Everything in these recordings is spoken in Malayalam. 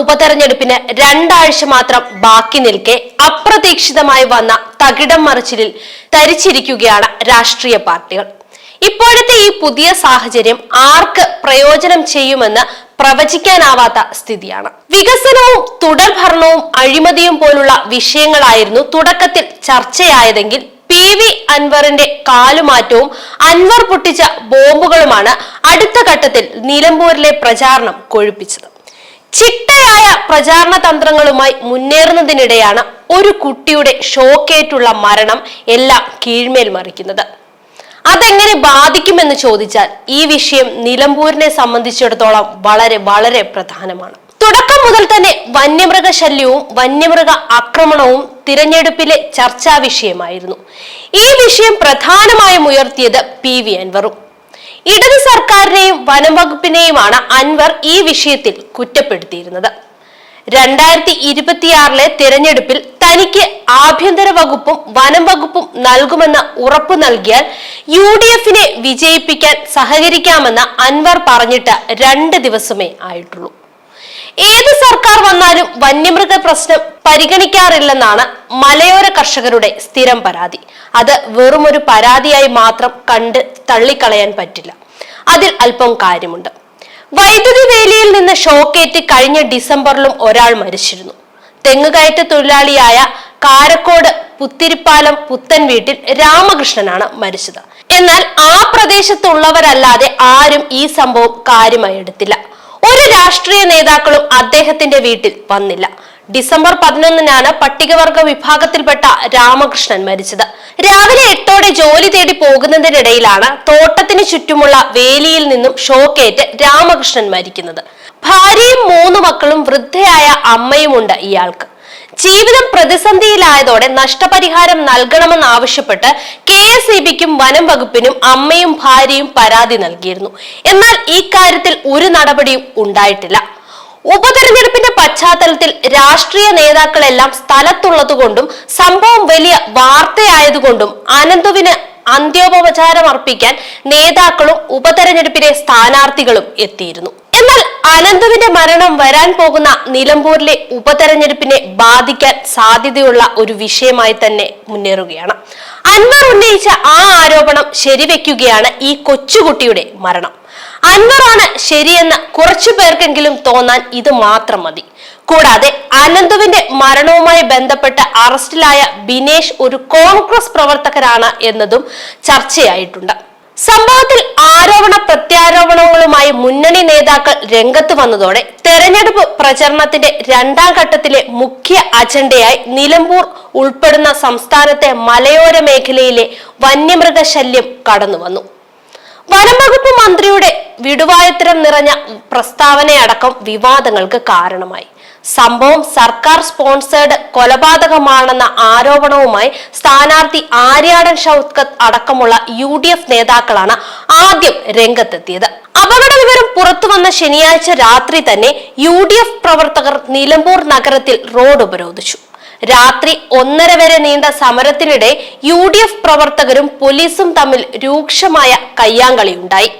ഉപതെരഞ്ഞെടുപ്പിന് രണ്ടാഴ്ച മാത്രം ബാക്കി നിൽക്കെ അപ്രതീക്ഷിതമായി വന്ന തകിടം മറിച്ചിലിൽ തരിച്ചിരിക്കുകയാണ് രാഷ്ട്രീയ പാർട്ടികൾ. ഇപ്പോഴത്തെ ഈ പുതിയ സാഹചര്യം ആർക്ക് പ്രയോജനം ചെയ്യുമെന്ന് പ്രവചിക്കാനാവാത്ത സ്ഥിതിയാണ്. വികസനവും തുടർഭരണവും അഴിമതിയും പോലുള്ള വിഷയങ്ങളായിരുന്നു തുടക്കത്തിൽ ചർച്ചയായതെങ്കിൽ പി വി അൻവറിന്റെ കാലുമാറ്റവും അൻവർ പൊട്ടിച്ച ബോംബുകളുമാണ് അടുത്ത ഘട്ടത്തിൽ നിലമ്പൂരിലെ പ്രചാരണം കൊഴുപ്പിച്ചത്. ചിട്ടയായ പ്രചാരണ തന്ത്രങ്ങളുമായി മുന്നേറുന്നതിനിടെയാണ് ഒരു കുട്ടിയുടെ ഷോക്കേറ്റുള്ള മരണം എല്ലാം കീഴ്മേൽ മറിക്കുന്നത്. അതെങ്ങനെ ബാധിക്കുമെന്ന് ചോദിച്ചാൽ ഈ വിഷയം നിലമ്പൂരിനെ സംബന്ധിച്ചിടത്തോളം വളരെ വളരെ പ്രധാനമാണ്. തുടക്കം മുതൽ തന്നെ വന്യമൃഗ ശല്യവും വന്യമൃഗ ആക്രമണവും തിരഞ്ഞെടുപ്പിലെ ചർച്ചാ വിഷയമായിരുന്നു. ഈ വിഷയം പ്രധാനമായും ഉയർത്തിയത് പി വി അൻവറും. ഇടത് സർക്കാരിനെയും വനം വകുപ്പിനെയുമാണ് അൻവർ ഈ വിഷയത്തിൽ കുറ്റപ്പെടുത്തിയിരുന്നത്. രണ്ടായിരത്തി ഇരുപത്തിയാറിലെ തിരഞ്ഞെടുപ്പിൽ തനിക്ക് ആഭ്യന്തര വകുപ്പും വനം വകുപ്പും നൽകുമെന്ന ഉറപ്പു നൽകിയാൽ യു ഡി എഫിനെ വിജയിപ്പിക്കാൻ സഹകരിക്കാമെന്ന് അൻവർ പറഞ്ഞിട്ട് രണ്ട് ദിവസമേ ആയിട്ടുള്ളൂ. ഏത് സർക്കാർ വന്നാലും വന്യമൃഗ പ്രശ്നം പരിഗണിക്കാറില്ലെന്നാണ് മലയോര കർഷകരുടെ സ്ഥിരം പരാതി. അത് വെറുമൊരു പരാതിയായി മാത്രം കണ്ട് തള്ളിക്കളയാൻ പറ്റില്ല. അതിൽ അല്പം കാര്യമുണ്ട്. വൈദ്യുതി വേലിയിൽ നിന്ന് ഷോക്കേറ്റ് കഴിഞ്ഞ ഡിസംബറിലും ഒരാൾ മരിച്ചിരുന്നു. തെങ്ങുകയറ്റ തൊഴിലാളിയായ കാരക്കോട് പുത്തിരിപ്പാലം പുത്തൻ വീട്ടിൽ രാമകൃഷ്ണനാണ് മരിച്ചത്. എന്നാൽ ആ പ്രദേശത്തുള്ളവരല്ലാതെ ആരും ഈ സംഭവം കാര്യമായി എടുത്തില്ല. ഒരു രാഷ്ട്രീയ നേതാക്കളും അദ്ദേഹത്തിന്റെ വീട്ടിൽ വന്നില്ല. ഡിസംബർ പതിനൊന്നിനാണ് പട്ടികവർഗ വിഭാഗത്തിൽപ്പെട്ട രാമകൃഷ്ണൻ മരിച്ചത്. രാവിലെ എട്ടോടെ ജോലി തേടി പോകുന്നതിനിടയിലാണ് തോട്ടത്തിന് ചുറ്റുമുള്ള വേലിയിൽ നിന്നും ഷോക്കേറ്റ് രാമകൃഷ്ണൻ മരിക്കുന്നത്. ഭാര്യയും മൂന്ന് മക്കളും വൃദ്ധയായ അമ്മയുമുണ്ട് ഇയാൾക്ക്. ജീവിതം പ്രതിസന്ധിയിലായതോടെ നഷ്ടപരിഹാരം നൽകണമെന്നാവശ്യപ്പെട്ട് കെ എസ് ഇ ബിക്കും വനം വകുപ്പിനും അമ്മയും ഭാര്യയും പരാതി നൽകിയിരുന്നു. എന്നാൽ ഈ കാര്യത്തിൽ ഒരു നടപടിയും ഉണ്ടായിട്ടില്ല. ഉപതെരഞ്ഞെടുപ്പിന്റെ പശ്ചാത്തലത്തിൽ രാഷ്ട്രീയ നേതാക്കളെല്ലാം സ്ഥലത്തുള്ളതുകൊണ്ടും സംഭവം വലിയ വാർത്തയായതുകൊണ്ടും അനന്തുവിന് അന്ത്യോപചാരം അർപ്പിക്കാൻ നേതാക്കളും ഉപതെരഞ്ഞെടുപ്പിലെ സ്ഥാനാർത്ഥികളും എത്തിയിരുന്നു. എന്നാൽ അനന്തുവിന്റെ മരണം വരാൻ പോകുന്ന നിലമ്പൂരിലെ ഉപതെരഞ്ഞെടുപ്പിനെ ബാധിക്കാൻ സാധ്യതയുള്ള ഒരു വിഷയമായി തന്നെ മുന്നേറുകയാണ്. അൻവർ ഉന്നയിച്ച ആ ആരോപണം ശരിവെക്കുകയാണ് ഈ കൊച്ചുകുട്ടിയുടെ മരണം. അൻവറാണ് ശരിയെന്ന് കുറച്ചു പേർക്കെങ്കിലും തോന്നാൻ ഇത് മാത്രം മതി. കൂടാതെ അനന്തുവിന്റെ മരണവുമായി ബന്ധപ്പെട്ട് അറസ്റ്റിലായ ബിനേഷ് ഒരു കോൺഗ്രസ് പ്രവർത്തകരാണ് എന്നതും ചർച്ചയായിട്ടുണ്ട്. സംഭവത്തിൽ ആരോപണ പ്രത്യാരോപണങ്ങളുമായി മുന്നണി നേതാക്കൾ രംഗത്ത് വന്നതോടെ തെരഞ്ഞെടുപ്പ് പ്രചരണത്തിന്റെ രണ്ടാം ഘട്ടത്തിലെ മുഖ്യ അജണ്ടയായി നിലമ്പൂർ ഉൾപ്പെടുന്ന സംസ്ഥാനത്തെ മലയോര മേഖലയിലെ വന്യമൃഗശല്യം കടന്നുവന്നു. വനം വകുപ്പ് മന്ത്രിയുടെ വിടുവായത്തരം നിറഞ്ഞ പ്രസ്താവനയടക്കം വിവാദങ്ങൾക്ക് കാരണമായി. സംഭവം സർക്കാർ സ്പോൺസേഡ് കൊലപാതകമാണെന്ന ആരോപണവുമായി സ്ഥാനാർത്ഥി ആര്യാടൻ ഷൗക്കത്ത് അടക്കമുള്ള യു ഡി എഫ് നേതാക്കളാണ് ആദ്യം രംഗത്തെത്തിയത്. അപകട വിവരം പുറത്തു വന്ന ശനിയാഴ്ച രാത്രി തന്നെ യു ഡി എഫ് പ്രവർത്തകർ നിലമ്പൂർ നഗരത്തിൽ റോഡ് ഉപരോധിച്ചു. രാത്രി ഒന്നര വരെ നീണ്ട സമരത്തിനിടെ യു ഡി എഫ് പ്രവർത്തകരും പോലീസും തമ്മിൽ രൂക്ഷമായ കയ്യാങ്കളിയുണ്ടായി.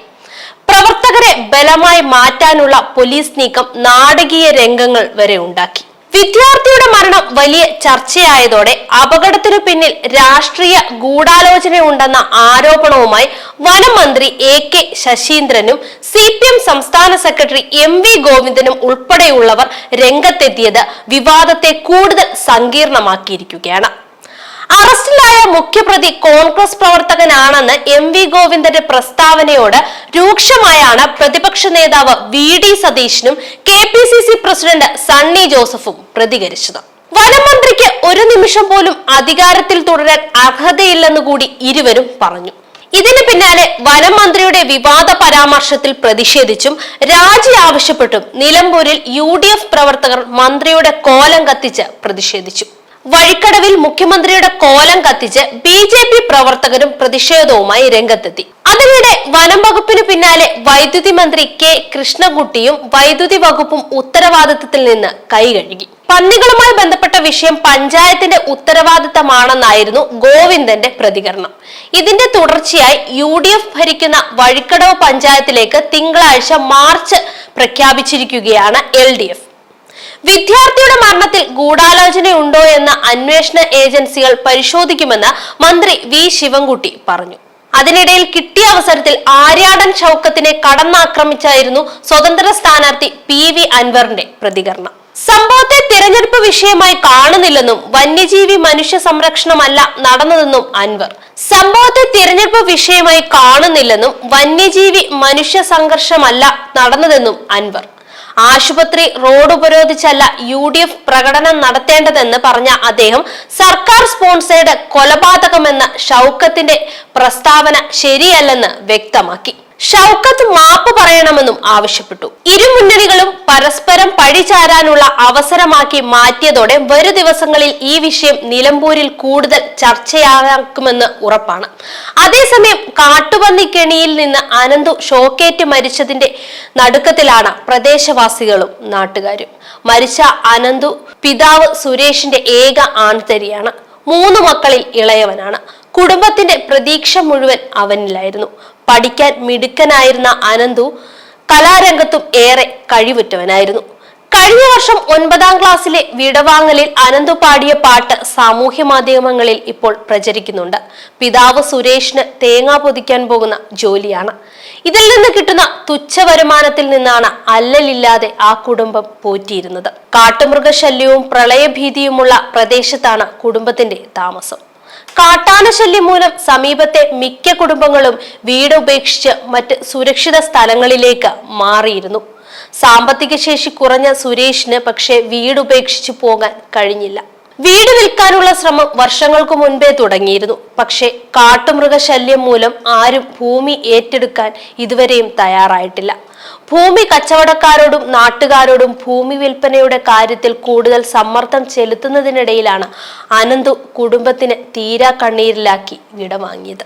പ്രവർത്തകരെ ബലമായി മാറ്റാനുള്ള പോലീസ് നീക്കം നാടകീയ രംഗങ്ങൾ വരെ ഉണ്ടാക്കി. വിദ്യാർത്ഥിയുടെ മരണം വലിയ ചർച്ചയായതോടെ അപകടത്തിനു പിന്നിൽ രാഷ്ട്രീയ ഗൂഢാലോചനയുണ്ടെന്ന ആരോപണവുമായി വനം മന്ത്രി എ കെ ശശീന്ദ്രനും സി പി എം സംസ്ഥാന സെക്രട്ടറി എം വി ഗോവിന്ദനും ഉൾപ്പെടെയുള്ളവർ രംഗത്തെത്തിയത് വിവാദത്തെ കൂടുതൽ സങ്കീർണമാക്കിയിരിക്കുകയാണ്. മുഖ്യപ്രതി കോൺഗ്രസ് പ്രവർത്തകനാണെന്ന് എം വി ഗോവിന്ദന്റെ പ്രസ്താവനയോട് രൂക്ഷമായാണ് പ്രതിപക്ഷ നേതാവ് വി ഡി സതീശനും K P C C president Sunny ജോസഫും പ്രതികരിച്ചത്. വനമന്ത്രിക്ക് ഒരു നിമിഷം പോലും അധികാരത്തിൽ തുടരാൻ അർഹതയില്ലെന്ന് കൂടി ഇരുവരും പറഞ്ഞു. ഇതിന് പിന്നാലെ വനം മന്ത്രിയുടെ വിവാദ പരാമർശത്തിൽ പ്രതിഷേധിച്ചും രാജി ആവശ്യപ്പെട്ടും നിലമ്പൂരിൽ യു പ്രവർത്തകർ മന്ത്രിയുടെ കോലം കത്തിച്ച് പ്രതിഷേധിച്ചു. വഴിക്കടവിൽ മുഖ്യമന്ത്രിയുടെ കോലം കത്തിച്ച് ബി ജെ പി പ്രവർത്തകരും പ്രതിഷേധവുമായി രംഗത്തെത്തി. അതിനിടെ വനം വകുപ്പിന് പിന്നാലെ വൈദ്യുതി മന്ത്രി കെ കൃഷ്ണകുട്ടിയും വൈദ്യുതി വകുപ്പും ഉത്തരവാദിത്തത്തിൽ നിന്ന് കൈകഴുകി. പന്നികളുമായി ബന്ധപ്പെട്ട വിഷയം പഞ്ചായത്തിന്റെ ഉത്തരവാദിത്തമാണെന്നായിരുന്നു ഗോവിന്ദന്റെ പ്രതികരണം. ഇതിന്റെ തുടർച്ചയായി യു ഡി എഫ് ഭരിക്കുന്ന വഴിക്കടവ് പഞ്ചായത്തിലേക്ക് തിങ്കളാഴ്ച മാർച്ച് പ്രഖ്യാപിച്ചിരിക്കുകയാണ് എൽ ഡി എഫ്. വിദ്യാർത്ഥിയുടെ മരണത്തിൽ ഗൂഢാലോചനയുണ്ടോ എന്ന് അന്വേഷണ ഏജൻസികൾ പരിശോധിക്കുമെന്ന് മന്ത്രി വി ശിവൻകുട്ടി പറഞ്ഞു. അതിനിടയിൽ കിട്ടിയ അവസരത്തിൽ ആര്യാടൻ ഷൗക്കത്തിനെ കടന്നാക്രമിച്ചായിരുന്നു സ്വതന്ത്ര സ്ഥാനാർത്ഥി പി വി അൻവറിന്റെ പ്രതികരണം. സംഭവത്തെ തിരഞ്ഞെടുപ്പ് വിഷയമായി കാണുന്നില്ലെന്നും വന്യജീവി മനുഷ്യ സംരക്ഷണമല്ല നടന്നതെന്നും അൻവർ. സംഭവത്തെ തിരഞ്ഞെടുപ്പ് വിഷയമായി കാണുന്നില്ലെന്നും വന്യജീവി മനുഷ്യ സംഘർഷമല്ല നടന്നതെന്നും അൻവർ. ആശുപത്രി റോഡ് ഉപരോധിച്ചല്ല യു ഡി എഫ് പ്രകടനം നടത്തേണ്ടതെന്ന് പറഞ്ഞ അദ്ദേഹം സർക്കാർ സ്പോൺസേഡ് കൊലപാതകമെന്ന ഷൗക്കത്തിന്റെ പ്രസ്താവന ശരിയല്ലെന്ന് വ്യക്തമാക്കി. ഷൗക്കത്ത് മാപ്പ് പറയണമെന്നും ആവശ്യപ്പെട്ടു. ഇരു മുന്നണികളും പരസ്പരം പഴിചാരാനുള്ള അവസരമാക്കി മാറ്റിയതോടെ വരും ദിവസങ്ങളിൽ ഈ വിഷയം നിലമ്പൂരിൽ കൂടുതൽ ചർച്ചയാക്കുമെന്ന് ഉറപ്പാണ്. അതേസമയം കാട്ടുപന്നി കെണിയിൽ നിന്ന് അനന്തു ഷോക്കേറ്റ് മരിച്ചതിന്റെ നടുക്കത്തിലാണ് പ്രദേശവാസികളും നാട്ടുകാരും. മരിച്ച അനന്തു പിതാവ് സുരേഷിന്റെ ഏക ആൺതരിയാണ്. മൂന്ന് മക്കളിൽ ഇളയവനാണ്. കുടുംബത്തിന്റെ പ്രതീക്ഷ മുഴുവൻ അവനിലായിരുന്നു. പഠിക്കാൻ മിടുക്കനായിരുന്ന അനന്തു കലാരംഗത്തും ഏറെ കഴിവുറ്റവനായിരുന്നു. കഴിഞ്ഞ വർഷം ഒൻപതാം ക്ലാസ്സിലെ വിടവാങ്ങലിൽ അനന്തു പാടിയ പാട്ട് സാമൂഹ്യ മാധ്യമങ്ങളിൽ ഇപ്പോൾ പ്രചരിക്കുന്നുണ്ട്. പിതാവ് സുരേഷിന് തേങ്ങ പൊതിക്കാൻ പോകുന്ന ജോലിയാണ്. ഇതിൽ നിന്ന് കിട്ടുന്ന തുച്ഛ വരുമാനത്തിൽ നിന്നാണ് അല്ലലില്ലാതെ ആ കുടുംബം പോറ്റിയിരുന്നത്. കാട്ടുമൃഗശല്യവും പ്രളയഭീതിയുമുള്ള പ്രദേശത്താണ് കുടുംബത്തിന്റെ താമസം. കാട്ടാന ശല്യം മൂലം സമീപത്തെ മിക്ക കുടുംബങ്ങളും വീട് ഉപേക്ഷിച്ച് മറ്റ് സുരക്ഷിത സ്ഥലങ്ങളിലേക്ക് മാറിയിരുന്നു. സാമ്പത്തിക ശേഷി കുറഞ്ഞ സുരേഷിന് പക്ഷേ വീട് ഉപേക്ഷിച്ച് പോകാൻ കഴിഞ്ഞില്ല. വീട് വിൽക്കാനുള്ള ശ്രമം വർഷങ്ങൾക്ക് മുൻപേ തുടങ്ങിയിരുന്നു. പക്ഷേ കാട്ടുമൃഗശല്യം മൂലം ആരും ഭൂമി ഏറ്റെടുക്കാൻ ഇതുവരെയും തയ്യാറായിട്ടില്ല. ഭൂമി കച്ചവടക്കാരോടും നാട്ടുകാരോടും ഭൂമി വിൽപ്പനയുടെ കാര്യത്തിൽ കൂടുതൽ സമ്മർദ്ദം ചെലുത്തുന്നതിനിടയിലാണ് അനന്തു കുടുംബത്തിന് തീരാ കണ്ണീരിലാക്കി വിടവാങ്ങിയത്.